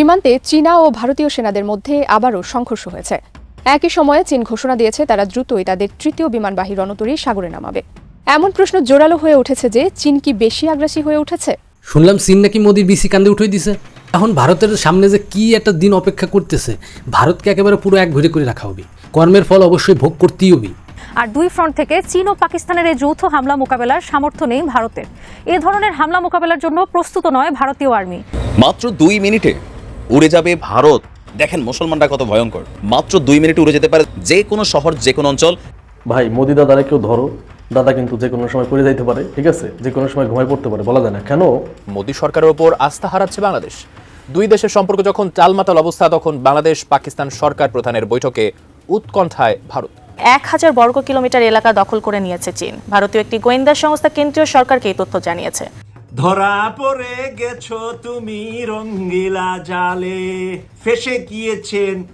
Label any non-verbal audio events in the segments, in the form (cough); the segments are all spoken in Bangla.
সীমান্তে চীনা ও ভারতীয় সেনাদের মধ্যে আবারও সংঘর্ষ হয়েছে। একই সময়ে চীন ঘোষণা দিয়েছে তারা দ্রুতই তাদের তৃতীয় বিমানবাহী রণতরী সাগরে নামাবে। এমন প্রশ্ন জোরালো হয়ে উঠেছে যে চীন কি বেশি আগ্রাসী হয়ে উঠেছে? শুনলাম চীন নাকি মোদির বিসি কান্দে উঠে দিছে। এখন ভারতের সামনে যে কি একটা দিন অপেক্ষা করতেছে ভারতকে একেবারে পুরো এক ঘুরে করে রাখা হবে। কর্মের ফল অবশ্যই ভোগ করতেই হবে। আর দুই ফ্রন্ট থেকে চীন ও পাকিস্তানের এই যৌথ হামলা মোকাবেলার সামর্থ্য নেই ভারতের। এ ধরনের হামলা মোকাবেলার জন্য প্রস্তুত নয় ভারতীয় আর্মি। মাত্র দুই মিনিটে উড়ে যাবে ভারত। দেখেন মুসলমানরা কত ভয়ঙ্কর। মাত্র দুই মিনিটে উড়ে যেতে পারে যে কোনো শহর যে কোনো অঞ্চল। ভাই মোদি দাদারে কেউ ধরো দাদা কিন্তু যে কোনো সময় পড়ে যাইতে পারে ঠিক আছে? যে কোনো সময় ঘুমায় পড়তে পারে বলা যায় না। কেন? মোদী সরকারের ওপর আস্থা হারাচ্ছে বাংলাদেশ। দুই দেশের সম্পর্ক যখন টালমাটাল অবস্থা তখন বাংলাদেশ পাকিস্তান সরকার প্রধানের বৈঠকে উৎকণ্ঠায় ভারত। এক হাজার বর্গ কিলোমিটার এলাকা দখল করে নিয়েছে চীন। ভারতীয় একটি গোয়েন্দা সংস্থা কেন্দ্রীয় সরকারকে এই তথ্য জানিয়েছে। ধরা পড়ে গেছ তুমি রঙ্গিলা জালে। ফেসে গিয়েছেন,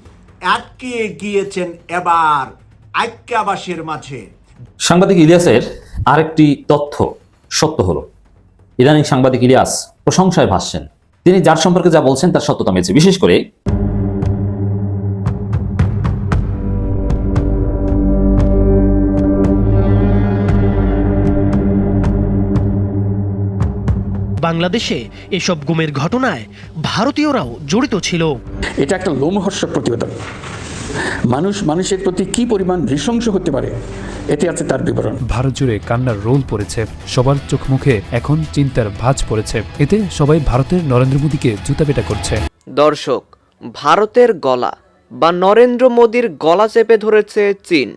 আটকে গিয়েছেন এবার আজ্ঞাবাসের মাঝে। সাংবাদিক ইলিয়াসের আরেকটি তথ্য সত্য হলো। ইদানিং সাংবাদিক ইলিয়াস প্রশংসায় ভাসছেন। তিনি যার সম্পর্কে যা বলছেন তার সত্যতা মেয়েছে বিশেষ করে বাংলাদেশে এসব গুমের ঘটনায় ভারতীয়রাও জড়িত ছিল। এটা একটা লোমহর্ষক প্রতিবেদন। মানুষ মানুষের প্রতি কি পরিমাণ নৃশংস হতে পারে এতে আছে তার বিবরণ। ভারত জুড়ে কান্নার রোল পড়েছে সবার চোখ মুখে এখন চিন্তার ভাঁজ পড়েছে। এতে সবাই ভারতের নরেন্দ্র মোদীকে জুতাপেটা করছে। দর্শক ভারতের গলা বা নরেন্দ্র মোদীর গলা চেপে ধরেছে চীন।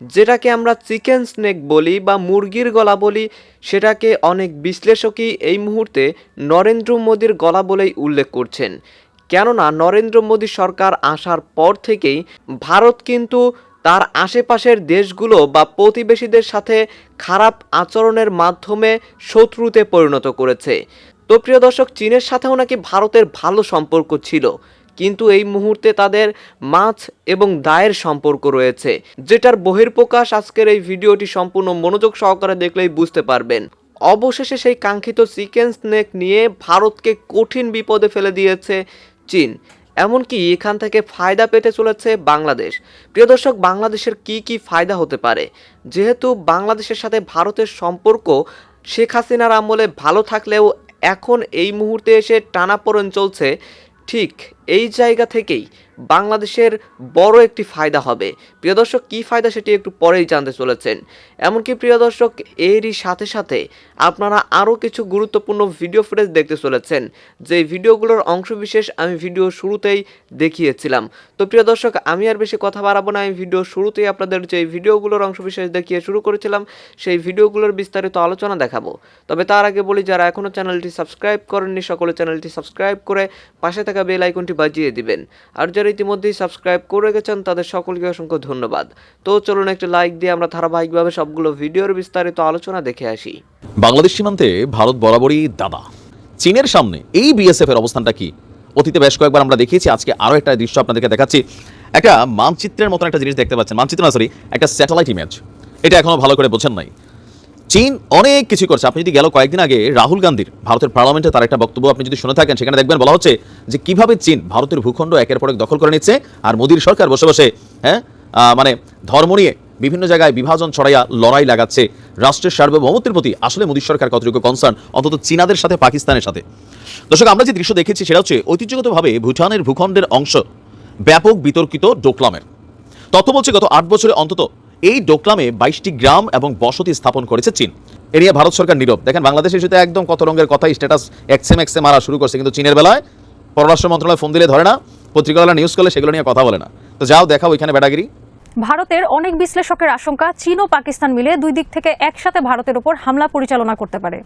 যেটাকে আমরা চিকেন স্নেক বলি বা মুরগির গলা বলি, সেটাকে অনেক বিশ্লেষকই এই মুহূর্তে নরেন্দ্র মোদীর গলা বলেই উল্লেখ করছেন। কেননা নরেন্দ্র মোদী সরকার আসার পর থেকেই ভারত কিন্তু তার আশেপাশের দেশগুলো বা প্রতিবেশীদের সাথে খারাপ আচরণের মাধ্যমে শত্রুতে পরিণত করেছে। তো প্রিয় দর্শক, চীনের সাথেও নাকি ভারতের ভালো সম্পর্ক ছিল। কিন্তু এই মুহূর্তে তাদের মাছ এবং দায়ের সম্পর্ক রয়েছে, যেটার বহির্প্রকাশ আজকের এই ভিডিওটি সম্পূর্ণ মনোযোগ সহকারে দেখলেই বুঝতে পারবেন। অবশেষে সেই কাঙ্ক্ষিত চিকেন স্নেক নিয়ে ভারতকে কঠিন বিপদে ফেলে দিয়েছে চীন, এমনকি এখান থেকে ফায়দা পেতে চলেছে বাংলাদেশ। প্রিয় দর্শক, বাংলাদেশের কি কি ফায়দা হতে পারে? যেহেতু বাংলাদেশের সাথে ভারতের সম্পর্ক শেখ হাসিনার আমলে ভালো থাকলেও এখন এই মুহূর্তে এসে টানাপোড়েন চলছে, ঠিক এই জায়গা থেকেই বাংলাদেশের বড় একটি ফায়দা হবে। প্রিয় দর্শক, কী ফায়দা সেটি একটু পরেই জানতে চলেছেন। এমনকি প্রিয় দর্শক, এরই সাথে সাথে আপনারা আরও কিছু গুরুত্বপূর্ণ ভিডিও ফুটেজ দেখতে চলেছেন। যে ভিডিওগুলোর অংশবিশেষ আমি ভিডিও শুরুতেই দেখিয়েছিলাম। তো প্রিয় দর্শক, আমি আর বেশি কথা বাড়াবো না। আমি ভিডিও শুরুতেই আপনাদের যে ভিডিওগুলোর অংশবিশেষ দেখিয়ে শুরু করেছিলাম, সেই ভিডিওগুলোর বিস্তারিত আলোচনা দেখাবো। তবে তার আগে বলি, যারা এখনও চ্যানেলটি সাবস্ক্রাইব করেননি, সকলে চ্যানেলটি সাবস্ক্রাইব করে পাশে থাকা বেল আইকনটি বাজিয়ে দিবেন। আর যারা ইতিমধ্যেই সাবস্ক্রাইব করে গেছেন তাদের সকলকে অসংখ্য ধন্যবাদ। তো চলুন একটা লাইক দিয়ে আমরা ধারাবাহিকভাবে সবগুলো ভিডিওর বিস্তারিত আলোচনা দেখে আসি। বাংলাদেশ সীমান্তে ভারত বরাবরই দাদা চীনের সামনে এই বিএসএফ এর অবস্থানটা কি? অতীতে বেশ কয়েকবার আমরা দেখিয়েছি, আজকে আরও একটা দৃশ্য আপনাদেরকে দেখাচ্ছি। একটা মানচিত্রের মতন একটা জিনিস দেখতে পাচ্ছেন। মানচিত্র না সরি একটা স্যাটেলাইট ইমেজ এটা এখনও ভালো করে বোঝেন নাই। চীন অনেক কিছু করছে। আপনি যদি গেল কয়েকদিন আগে রাহুল গান্ধীর ভারতের পার্লামেন্টে তার একটা বক্তব্য আপনি যদি শুনে থাকেন, সেখানে দেখবেন বলা হচ্ছে যে কীভাবে চীন ভারতের ভূখণ্ড একের পর এক দখল করে নিচ্ছে আর মোদীর সরকার বসে বসে হ্যাঁ মানে ধর্ম নিয়ে বিভিন্ন জায়গায় বিভাজন ছড়াইয়া লড়াই লাগাচ্ছে। রাষ্ট্রের সার্বভৌমত্বের প্রতি আসলে মোদী সরকার কতটুকু কনসার্ন অন্তত চীনাদের সাথে, পাকিস্তানের সাথে। দর্শক, আমরা যে দৃশ্য দেখেছি সেটা হচ্ছে ঐতিহ্যগতভাবে ভুটানের ভূখণ্ডের অংশ ব্যাপক বিতর্কিত ডোকলামের। তথ্য বলছে গত আট বছরে অন্তত এই ডোকলামে বাইশটি গ্রাম এবং বসতি স্থাপন করেছে চীন। এ নিয়ে ভারত সরকার নীরব। দেখেন, বাংলাদেশ ইস্যুতে একদম কত রঙের কথা স্ট্যাটাস এক্সেম একসেম মারা শুরু করছে, কিন্তু চীনের বেলায় পররাষ্ট্র মন্ত্রণালয় ফোন দিলে ধরে না, পত্রিকাওয়ালা নিউজ করলে সেগুলো নিয়ে কথা বলে না। তো যাও দেখাও ওইখানে বেটাগিরি ভারতের অনেক বিশ্লেষকের আশঙ্কা চীন ও পাকিস্তান মিলে দুই দিক থেকে একসাথে ভারতের উপর হামলা পরিচালনা করতে পারে।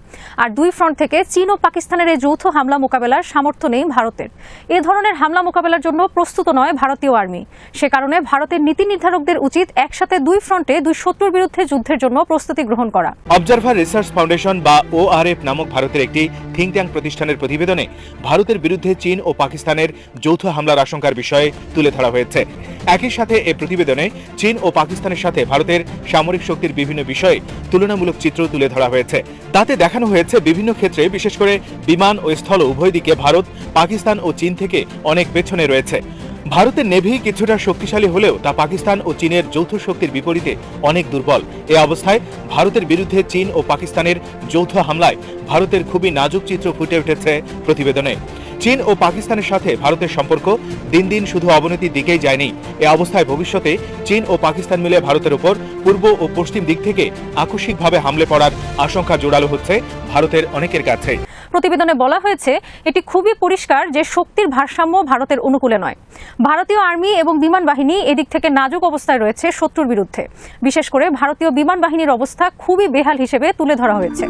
আর দুই ফ্রন্ট থেকে চীন ও পাকিস্তানের এই যৌথ হামলা মোকাবেলার সামর্থ্য নেই ভারতের। এ ধরনের হামলা মোকাবেলার জন্য প্রস্তুত নয় ভারতীয় আর্মি। সে কারণে ভারতের নীতি নির্ধারকদের উচিত একসাথে দুই ফ্রন্টে দুই শত্রুর বিরুদ্ধে যুদ্ধের জন্য প্রস্তুতি গ্রহণ করা। অবজারভার রিসার্চ ফাউন্ডেশন বা ওআরএফ নামক ভারতের একটি থিঙ্ক ট্যাঙ্ক প্রতিষ্ঠানের প্রতিবেদনে ভারতের বিরুদ্ধে চীন ও পাকিস্তানের যৌথ হামলার আশঙ্কার বিষয়ে তুলে ধরা হয়েছে। একই সাথে এ প্রতিবেদনে চীন ও পাকিস্তানের সাথে ভারতের সামরিক শক্তির বিভিন্ন বিষয়ে তুলনামূলক চিত্র তুলে ধরা হয়েছে। তাতে দেখানো হয়েছে বিভিন্ন ক্ষেত্রে, বিশেষ করে বিমান ও স্থল উভয় দিকে ভারত, পাকিস্তান ও চীন থেকে অনেক পেছনে রয়েছে। ভারতের নেভি কিছুটা শক্তিশালী হলেও তা পাকিস্তান ও চীনের যৌথ শক্তির বিপরীতে অনেক দুর্বল। এ অবস্থায় ভারতের বিরুদ্ধে চীন ও পাকিস্তানের যৌথ হামলায় ভারতের খুবই নাজুক চিত্র ফুটে উঠেছে প্রতিবেদনে। চীন ও পাকিস্তানের সাথে ভারতের সম্পর্ক দিন দিন শুধু অবনতির দিকেই যায়নি। এ অবস্থায় ভবিষ্যতে চীন ও পাকিস্তান মিলে ভারতের উপর পূর্ব ও পশ্চিম দিক থেকে আকস্মিকভাবে হামলে পড়ার আশঙ্কা জোরালো হচ্ছে ভারতের অনেকের কাছে। প্রতিবেদনে বলা হয়েছে, এটি খুবই পরিষ্কার যে শক্তির ভারসাম্য ভারতের অনুকূলে নয়। ভারতীয় আর্মি এবং বিমান বাহিনী এদিক থেকে নাজুক অবস্থায় রয়েছে শত্রুর বিরুদ্ধে। বিশেষ করে ভারতীয় বিমান বাহিনীর অবস্থা খুবই বেহাল হিসেবে তুলে ধরা হয়েছে।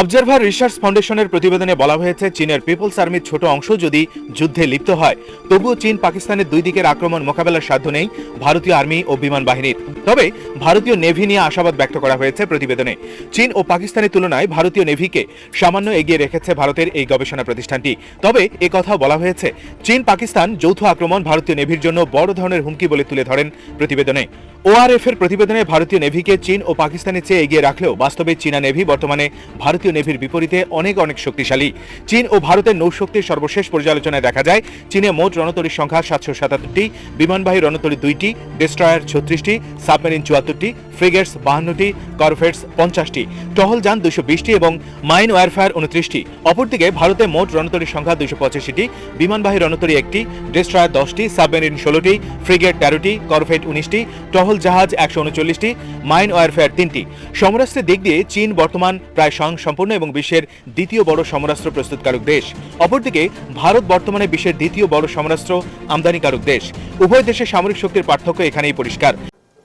অবজারভার রিসার্চ ফাউন্ডেশনের প্রতিবেদনে বলা হয়েছে, চীনের পিপলস আর্মির ছোট অংশ যদি যুদ্ধে লিপ্ত হয়, তবুও চীন পাকিস্তানের দুই দিকের আক্রমণ মোকাবেলার সাধ্য নেই ভারতীয় আর্মি ও বিমান বাহিনীর। তবে ভারতীয় নেভি নিয়ে আশাবাদ ব্যক্ত করা হয়েছে প্রতিবেদনে। চীন ও পাকিস্তানের তুলনায় ভারতীয় নেভিকে সামান্য এগিয়ে রেখেছে ভারতের এই গবেষণা প্রতিষ্ঠানটি। তবে এ কথাও বলা হয়েছে চীন পাকিস্তান যৌথ আক্রমণ ভারতীয় নেভির জন্য বড় ধরনের হুমকি বলে তুলে ধরেন প্রতিবেদনে। ওআরএফ এর প্রতিবেদনে ভারতীয় নেভিকে চীন ও পাকিস্তানের চেয়ে এগিয়ে রাখলেও বাস্তবে চীনা নেভি বর্তমানে ভারতীয় নেভির বিপরীতে অনেক অনেক শক্তিশালী। চীন ও ভারতের নৌশক্তির সর্বশেষ পর্যালোচনায় দেখা যায়, চীনে মোট রণতরীর সংখ্যা সাতশো সাতাত্তরটি, বিমানবাহী রণতরী দুইটি, ডেস্ট্রয়ার ছত্রিশটি, সাবমেরিন চুয়াত্তরটি, ফ্রিগেটস বাহান্নটি, করভেটস পঞ্চাশটি। টহল যান দুশো বিশটি এবং মাইন ওয়ারফায়ার উনত্রিশটি অপরদিকে ভারতে মোট রণতরীর সংখ্যা দুশো পঁচাশিটি, বিমানবাহী রণতরী একটি, ডেস্ট্রয়ার দশটি, সাবমেরিন ষোলোটি, ফ্রিগেট তেরোটি, করভেট উনিশটি, টহল জাহাজ একশো উনচল্লিশটি, মাইন ওয়ারফেয়ার তিনটি। সমরাস্ত্রের দিক দিয়ে চীন বর্তমান প্রায় স্বয়ংসম্পূর্ণ এবং বিশ্বের দ্বিতীয় বড় সমরাস্ত্র প্রস্তুতকারক দেশ। অপরদিকে, ভারত বর্তমানে বিশ্বের দ্বিতীয় বড় সমরাস্ত্র আমদানিকারক দেশ। উভয় দেশের সামরিক শক্তির পার্থক্য এখানেই পরিষ্কার।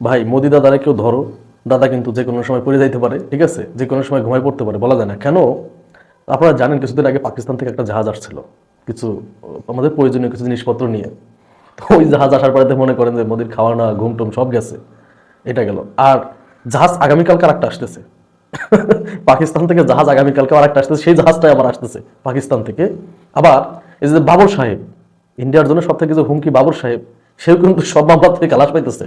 ভাই, মোদি দাদারে কেউ ধরো, দাদা কিন্তু যে কোনো সময় পড়ে যাইতে পারে, ঠিক আছে? যে কোনো সময় ঘুমায় পড়তে পারে, বলা যায় না। কেন? আপনারা জানেন কিছুদিন আগে পাকিস্তান থেকে একটা জাহাজ আসছিল। কিছু, আমাদের প্রয়োজনীয় কিছু জিনিসপত্র নিয়ে। ওই জাহাজ আসার পরে মনে করেন যে মোদির খাওয়া না ঘুম টুম সব গেছে। এটা গেল। আর জাহাজ আগামীকালকে আর একটা আসতেছে। পাকিস্তান থেকে জাহাজ আগামীকালকে আর একটা আসতেছে, সেই জাহাজটাই আবার আসতেছে পাকিস্তান থেকে। আবার এই যে বাবর সাহেব, ইন্ডিয়ার জন্য সব থেকে যে হুমকি বাবর সাহেব, সেও কিন্তু সব মামলা থেকে খালাস পাইতেছে।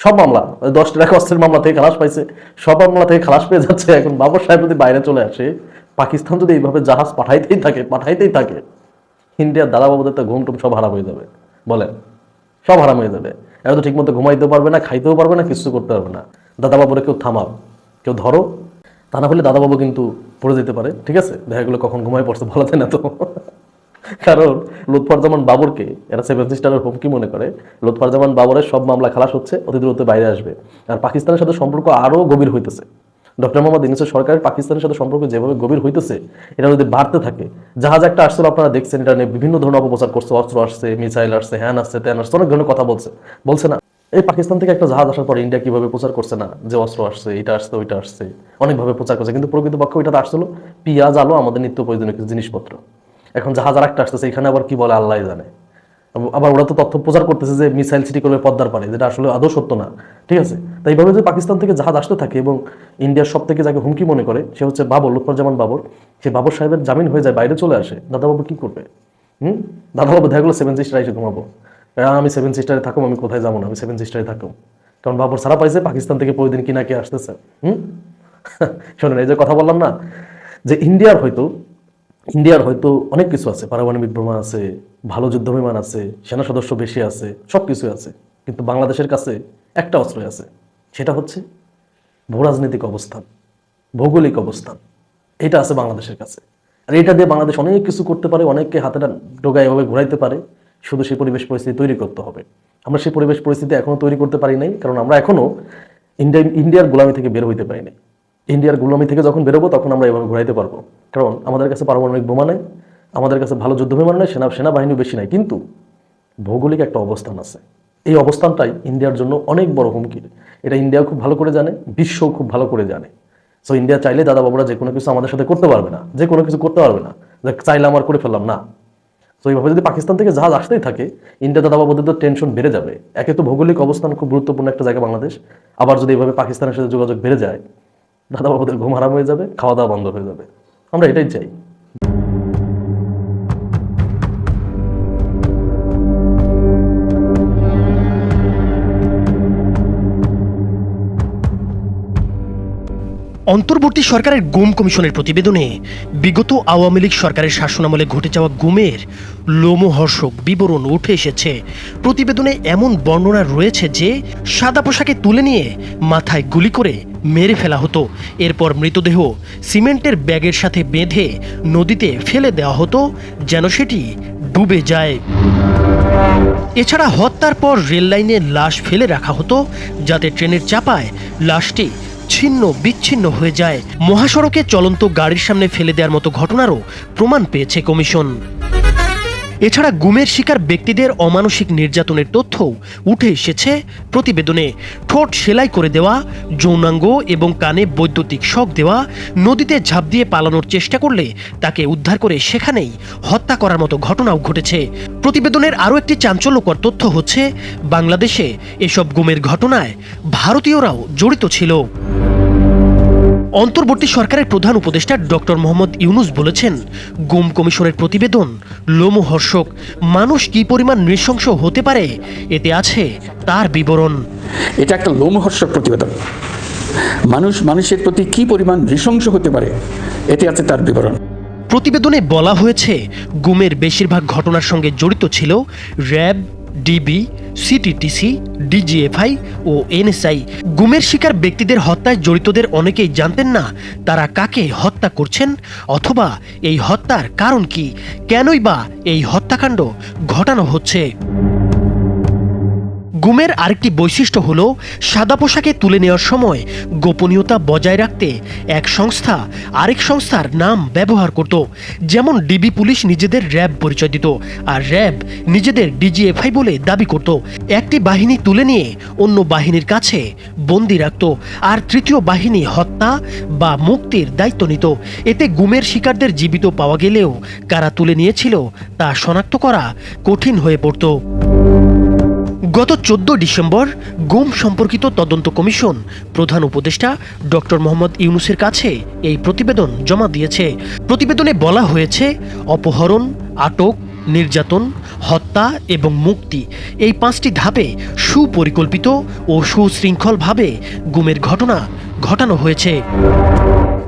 সব মামলা দশ টাকা অস্ত্রের মামলা থেকে খালাস পাইছে। সব মামলা থেকে খালাস পেয়ে যাচ্ছে। এখন বাবর সাহেব যদি বাইরে চলে আসে, পাকিস্তান যদি এইভাবে জাহাজ পাঠাইতেই থাকে পাঠাইতেই থাকে, ইন্ডিয়ার দাদা বাবুদের তো ঘুম টুম সব হারাম হয়ে যাবে। বলেন, সব হারাম হয়ে যাবে। এরা তো ঠিকমতো ঘুমাইতেও পারবে না, খাইতেও পারবে না, কিছু করতে পারবে না। দাদা বাবুরে কেউ থামাও কেউ ধরো। তা না হলে দাদা বাবু কিন্তু পড়ে যেতে পারে, ঠিক আছে? দেখা গেলো কখন ঘুমাই পড়ছে বলা যায় না তো? কারণ লুৎফরজামান বাবরকে, এরা সেভেন সিস্টারের হুমকি মনে করে লুৎফরজামান বাবরের সব মামলা খালাস হচ্ছে, অতি দ্রুত বাইরে আসবে। আর পাকিস্তানের সাথে সম্পর্ক আরও গভীর হইতেছে। ডক্টর মোহাম্মদ ইউনুসের সরকারের পাকিস্তানের সাথে সম্পর্ক যেভাবে গভীর হইতেছে, এটা যদি বাড়তে থাকে, জাহাজ একটা আসছিল, আপনারা দেখছেন, এটা নিয়ে বিভিন্ন ধরনের অপপ্রচার করছে, অস্ত্র আসছে, মিসাইল আসছে, হ্যান আসছে, ত্যান আসছে, অনেক ধরনের কথা বলছে। বলছে না। এই পাকিস্তান থেকে একটা জাহাজ আসার পর ইন্ডিয়া কীভাবে প্রচার করছে না, যে অস্ত্র আসছে, এটা আসছে, ওইটা আসছে, অনেকভাবে প্রচার করছে। কিন্তু প্রকৃতপক্ষে ওইটা আসছিল পিঁয়াজ, আলো, আমাদের নিত্য প্রয়োজনীয় কিছু জিনিসপত্র। এখন জাহাজ আর একটা আসতেছে, এখানে আবার কি বলে আল্লাহ জানে। আবার ওরা তো তথ্য প্রচার করতেছে যে মিসাইল সিটি করবে পদ্মার পারে যেটা আসলে আদৌ সত্য না, ঠিক আছে? তাই এইভাবে যদি পাকিস্তান থেকে জাহাজ আসতে থাকে এবং ইন্ডিয়ার সব থেকে যাকে হুমকি মনে করে সে হচ্ছে বাবর লুৎফরজামান বাবর। সে বাবর সাহেবের জামিন হয়ে যায় বাইরে চলে আসে। দাদাবাবু কি করবে? হুম? দাদাবাবু দেখা গেলো সেভেন সিস্টার এসে ঘুমাবো। আহ, আমি সেভেন সিস্টারে থাকুম আমি কোথায় যাব না? আমি সেভেন সিস্টারে থাকুম। কারণ বাবর সারা পাইছে পাকিস্তান থেকে প্রতিদিন কিনা কে আসতেছে। হুম? (laughs) শোনেন এই যে কথা বললাম না যে ইন্ডিয়ার হয়তো ইন্ডিয়ার হয়তো অনেক কিছু আছে। পারমাণবিক বোমা আছে ভালো যুদ্ধ বিমান আছে সেনা সদস্য বেশি আছে সব কিছু আছে। কিন্তু বাংলাদেশের কাছে একটা অস্ত্রই আছে। সেটা হচ্ছে ভূরাজনৈতিক অবস্থান, ভৌগোলিক অবস্থান। এটা আছে বাংলাদেশের কাছে। আর এটা দিয়ে বাংলাদেশ অনেক কিছু করতে পারে, অনেককে হাতে ডোগায় এভাবে ঘুরাইতে পারে। শুধু সেই পরিবেশ পরিস্থিতি তৈরি করতে হবে। আমরা সেই পরিবেশ পরিস্থিতি এখনও তৈরি করতে পারি নাই, কারণ আমরা এখনও ইন্ডিয়া, ইন্ডিয়ার গোলামি থেকে বের হইতে পারি নাই। ইন্ডিয়ার গোলামি থেকে যখন বেরোবো তখন আমরা এভাবে ঘুরাইতে পারব। কারণ আমাদের কাছে পারমাণবিক বোমা নেই, আমাদের কাছে ভালো যুদ্ধ বিমান নেই, সেনা সেনাবাহিনীও বেশি নাই। কিন্তু ভৌগোলিক একটা অবস্থান আছে। এই অবস্থানটাই ইন্ডিয়ার জন্য অনেক বড় হুমকি এটা ইন্ডিয়া খুব ভালো করে জানে, বিশ্বও খুব ভালো করে জানে। সো ইন্ডিয়া চাইলে দাদা বাবুরা যে কোনো কিছু আমাদের সাথে করতে পারবে না, যে কোনো কিছু করতে পারবে না। চাইলে আমার করে ফেললাম, না। তো এইভাবে যদি পাকিস্তান থেকে জাহাজ আসতেই থাকে ইন্ডিয়া দাদা বাবুদের তো টেনশন বেড়ে যাবে। একে তো ভৌগোলিক অবস্থান খুব গুরুত্বপূর্ণ একটা জায়গা বাংলাদেশ। আবার যদি এইভাবে পাকিস্তানের সাথে যোগাযোগ বেড়ে যায় দাদা বাবুদের ঘুম হারাম হয়ে যাবে খাওয়া দাওয়া বন্ধ হয়ে যাবে। আমরা এটাই চাই। অন্তর্বর্তী সরকারের গুম কমিশনের প্রতিবেদনে বিগত আওয়ামী লীগ সরকারের শাসনামলে ঘটে যাওয়া গুমের লোমহর্ষক বিবরণ উঠে এসেছে। প্রতিবেদনে এমন বর্ণনা রয়েছে যে, সাদা পোশাকে তুলে নিয়ে মাথায় গুলি করে মেরে ফেলা হতো। এরপর মৃতদেহ সিমেন্টের ব্যাগের সাথে বেঁধে নদীতে ফেলে দেওয়া হতো, যেন সেটি ডুবে যায়। এছাড়া হত্যার পর রেল লাইনে লাশ ফেলে রাখা হতো, যাতে ট্রেনের চাপায় লাশটি ছিন্ন বিচ্ছিন্ন হয়ে যায়। মহাসড়কে চলন্ত গাড়ির সামনে ফেলে দেওয়ার মতো ঘটনারও প্রমাণ পেয়েছে কমিশন। এছাড়া গুমের শিকার ব্যক্তিদের অমানসিক নির্যাতনের তথ্যও উঠে এসেছে প্রতিবেদনে। ঠোঁট সেলাই করে দেওয়া, যৌনাঙ্গ এবং কানে বৈদ্যুতিক শক দেওয়া, নদীতে ঝাঁপ দিয়ে পালানোর চেষ্টা করলে তাকে উদ্ধার করে সেখানেই হত্যা করার মতো ঘটনাও ঘটেছে। প্রতিবেদনের আরও একটি চাঞ্চল্যকর তথ্য হচ্ছে, বাংলাদেশে এসব গুমের ঘটনায় ভারতীয়রাও জড়িত ছিল। অন্তর্বর্তী সরকারের প্রধান উপদেষ্টা ডক্টর মোহাম্মদ ইউনুস বলেছেন গুম কমিশনের প্রতিবেদন লোমহর্ষক মানুষ কি পরিমাণ নৃশংস হতে পারে এতে আছে তার বিবরণ। এটা একটা লোমহর্ষক প্রতিবেদন। মানুষ মানুষের প্রতি কি পরিমাণ নৃশংস হতে পারে এতে আছে তার বিবরণ। প্রতিবেদনে বলা হয়েছে গুমের বেশিরভাগ ঘটনার সঙ্গে জড়িত ছিল র্যাব ডিবি সিটিটিসি ডিজিএফআই ও এনএসআই গুমের শিকার ব্যক্তিদের হত্যায় জড়িতদের অনেকেই জানতেন না তারা কাকে হত্যা করছেন অথবা এই হত্যার কারণ কি। কেনই বা এই হত্যাকাণ্ড ঘটানো হচ্ছে? গুমের আরেকটি বৈশিষ্ট্য হল সাদা পোশাকে তুলে নেওয়ার সময় গোপনীয়তা বজায় রাখতে এক সংস্থা আরেক সংস্থার নাম ব্যবহার করত। যেমন ডিবি পুলিশ নিজেদের র্যাব পরিচয় দিত আর র্যাব নিজেদের ডিজিএফআই বলে দাবি করত। একটি বাহিনী তুলে নিয়ে অন্য বাহিনীর কাছে বন্দি রাখত আর তৃতীয় বাহিনী হত্যা বা মুক্তির দায়িত্ব নিত। এতে গুমের শিকারদের জীবিত পাওয়া গেলেও কারা তুলে নিয়েছিল তা শনাক্ত করা কঠিন হয়ে পড়ত। গত চোদ্দ ডিসেম্বর গুম সম্পর্কিত তদন্ত কমিশন প্রধান উপদেষ্টা ডক্টর মোহাম্মদ ইউনুসের কাছে এই প্রতিবেদন জমা দিয়েছে। প্রতিবেদনে বলা হয়েছে, অপহরণ, আটক, নির্যাতন, হত্যা এবং মুক্তি এই পাঁচটি ধাপে সুপরিকল্পিত ও সুশৃঙ্খলভাবে গুমের ঘটনা ঘটানো হয়েছে।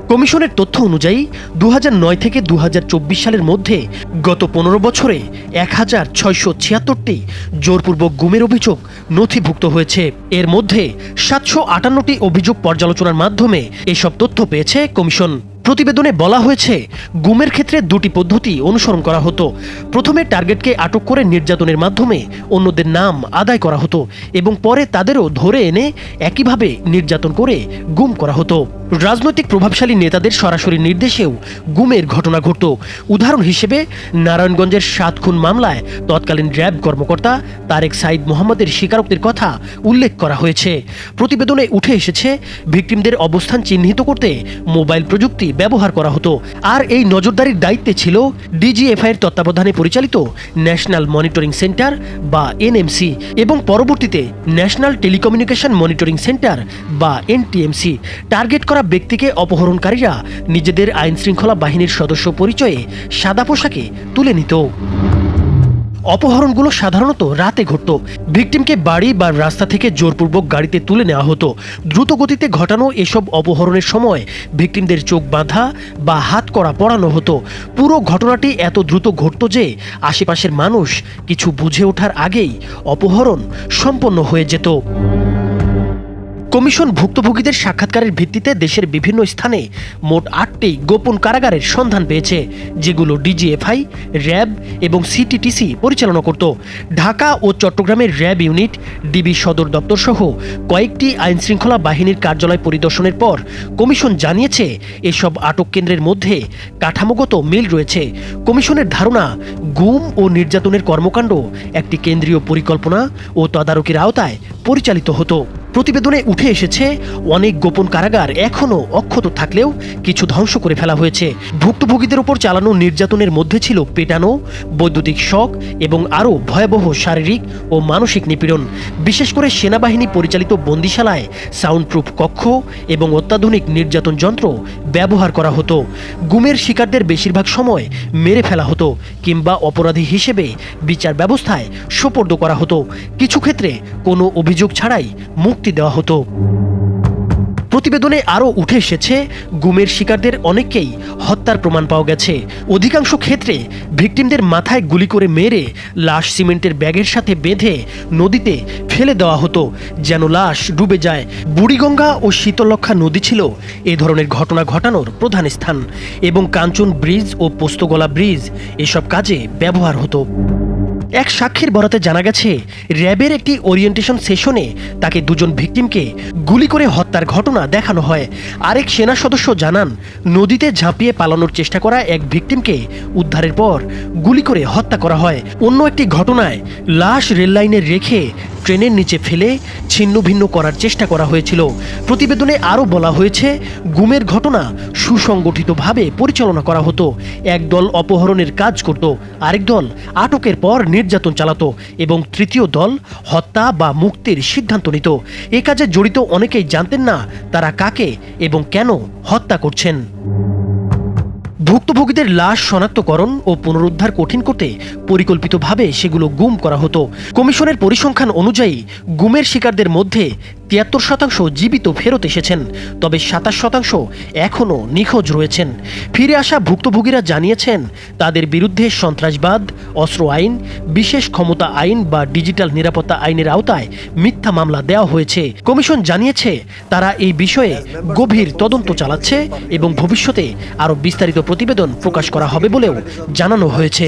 কমিশনের তথ্য অনুযায়ী দু নয় থেকে দু হাজার চব্বিশ সালের মধ্যে গত পনেরো বছরে এক হাজার ছয়শো ছিয়াত্তরটি জোরপূর্বক গুমের অভিযোগ নথিভুক্ত হয়েছে। এর মধ্যে সাতশো আটান্নটি অভিযোগ পর্যালোচনার মাধ্যমে এসব তথ্য পেয়েছে কমিশন। প্রতিবেদনে বলা হয়েছে, গুমের ক্ষেত্রে দুটি পদ্ধতি অনুসরণ করা হতো। প্রথমে টার্গেটকে আটক করে নির্যাতনের মাধ্যমে অন্যদের নাম আদায় করা হতো এবং পরে তাদেরও ধরে এনে একইভাবে নির্যাতন করে গুম করা হতো। রাজনৈতিক প্রভাবশালী নেতাদের সরাসরি নির্দেশেও গুমের ঘটনা ঘটত। উদাহরণ হিসেবে, নারায়ণগঞ্জের সাত খুন মামলায় তৎকালীন র্যাব কর্মকর্তা তারেক সাইদ মোহাম্মদের স্বীকারোক্তির কথা উল্লেখ করা হয়েছে। প্রতিবেদনে উঠে এসেছে, ভিকটিমদের অবস্থান চিহ্নিত করতে মোবাইল প্রযুক্তি ব্যবহার করা হতো। আর এই নজরদারির দায়িত্বে ছিল ডিজিএফআই এর তত্ত্বাবধানে পরিচালিত ন্যাশনাল মনিটরিং সেন্টার বা এনএমসি এবং পরবর্তীতে ন্যাশনাল টেলিকমিউনিকেশন মনিটরিং সেন্টার বা এনটিএমসি। টার্গেট করা ব্যক্তিকে অপহরণকারীরা নিজেদের আইন শৃঙ্খলা বাহিনীর সদস্য পরিচয়ে সাদা পোশাকে তুলে নিত। অপহরণগুলো সাধারণত রাতে ঘটত। ভিকটিমকে বাড়ি বা রাস্তা থেকে জোরপূর্বক গাড়িতে তুলে নেওয়া হতো। দ্রুত গতিতে ঘটানো এসব অপহরণের সময় ভিকটিমদের চোখ বাঁধা বা হাত করা পড়ানো হতো। পুরো ঘটনাটি এত দ্রুত ঘটত যে আশেপাশের মানুষ কিছু বুঝে ওঠার আগেই অপহরণ সম্পন্ন হয়ে যেত। কমিশন ভুক্তভোগীদের সাক্ষাৎকারের ভিত্তিতে দেশের বিভিন্ন স্থানে মোট আটটি গোপন কারাগারের সন্ধান পেয়েছে, যেগুলো ডিজিএফআই, র্যাব এবং সিটিটিসি পরিচালনা করত। ঢাকা ও চট্টগ্রামের র্যাব ইউনিট, ডিবি সদর দপ্তর সহ কয়েকটি আইনশৃঙ্খলা বাহিনীর কার্যালয় পরিদর্শনের পর কমিশন জানিয়েছে, এসব আটক কেন্দ্রের মধ্যে কাঠামোগত মিল রয়েছে। কমিশনের ধারণা, গুম ও নির্যাতনের কর্মকাণ্ড একটি কেন্দ্রীয় পরিকল্পনা ও তদারকির আওতায় পরিচালিত হতো। প্রতিবেদনে উঠে এসেছে, অনেক গোপন কারাগার এখনও অক্ষত থাকলেও কিছু ধ্বংস করে ফেলা হয়েছে। ভুক্তভোগীদের ওপর চালানো নির্যাতনের মধ্যে ছিল পেটানো, বৈদ্যুতিক শক এবং আরও ভয়াবহ শারীরিক ও মানসিক নিপীড়ন। বিশেষ করে সেনাবাহিনী পরিচালিত বন্দিশালায় সাউন্ডপ্রুফ কক্ষ এবং অত্যাধুনিক নির্যাতন যন্ত্র ব্যবহার করা হতো। গুমের শিকারদের বেশিরভাগ সময় মেরে ফেলা হতো কিংবা অপরাধী হিসেবে বিচার ব্যবস্থায় সোপর্দ করা হতো। কিছু ক্ষেত্রে কোনো অভিযোগ ছাড়াই মুক্তি দেওয়া হতো। প্রতিবেদনে আরও উঠে এসেছে, গুমের শিকারদের অনেককেই হত্যার প্রমাণ পাওয়া গেছে। অধিকাংশ ক্ষেত্রে ভিকটিমদের মাথায় গুলি করে মেরে লাশ সিমেন্টের ব্যাগের সাথে বেঁধে নদীতে ফেলে দেওয়া হতো, যেন লাশ ডুবে যায়। বুড়িগঙ্গা ও শীতলক্ষা নদী ছিল এ ধরনের ঘটনা ঘটানোর প্রধান স্থান এবং কাঞ্চন ব্রিজ ও পোস্তগোলা ব্রিজ এসব কাজে ব্যবহার হতো। এক সাক্ষীর বরাতে জানা গেছে, র্যাবের একটি ওরিয়েন্টেশন সেশনে তাকে দুজন ভিকটিমকে গুলি করে হত্যার ঘটনা দেখানো হয়। আরেক সেনা সদস্য জানান, নদীতে ঝাঁপিয়ে পালানোর চেষ্টা করা এক ভিকটিমকে উদ্ধারের পর গুলি করে হত্যা করা হয়। অন্য একটি ঘটনায় লাশ রেললাইনে রেখে ট্রেনের নিচে ফেলে ছিন্ন ভিন্ন করার চেষ্টা করা হয়েছিল। প্রতিবেদনে আরও বলা হয়েছে, গুমের ঘটনা সুসংগঠিতভাবে পরিচালনা করা হতো। এক দল অপহরণের কাজ করত, আরেক দল আটকের পর নির্যাতন চালাতো এবং তৃতীয় দল হত্যা বা মুক্তির সিদ্ধান্ত নিত। এ কাজে জড়িত অনেকেই জানতেন না তারা কাকে এবং কেন হত্যা করছেন। ভুক্তভোগীদের লাশ শনাক্তকরণ ও পুনরুদ্ধার কঠিন করতে পরিকল্পিতভাবে সেগুলো গুম করা হতো। কমিশনের পরিসংখ্যান অনুযায়ী, গুমের শিকারদের মধ্যে তিয়াত্তর শতাংশ জীবিত ফেরত এসেছেন, তবে সাতাশ শতাংশ এখনও নিখোঁজ রয়েছেন। ফিরে আসা ভুক্তভোগীরা জানিয়েছেন, তাদের বিরুদ্ধে সন্ত্রাসবাদ, অস্ত্র আইন, বিশেষ ক্ষমতা আইন বা ডিজিটাল নিরাপত্তা আইনের আওতায় মিথ্যা মামলা দেওয়া হয়েছে। কমিশন জানিয়েছে, তারা এই বিষয়ে গভীর তদন্ত চালাচ্ছে এবং ভবিষ্যতে আরও বিস্তারিত প্রতিবেদন প্রকাশ করা হবে বলেও জানানো হয়েছে।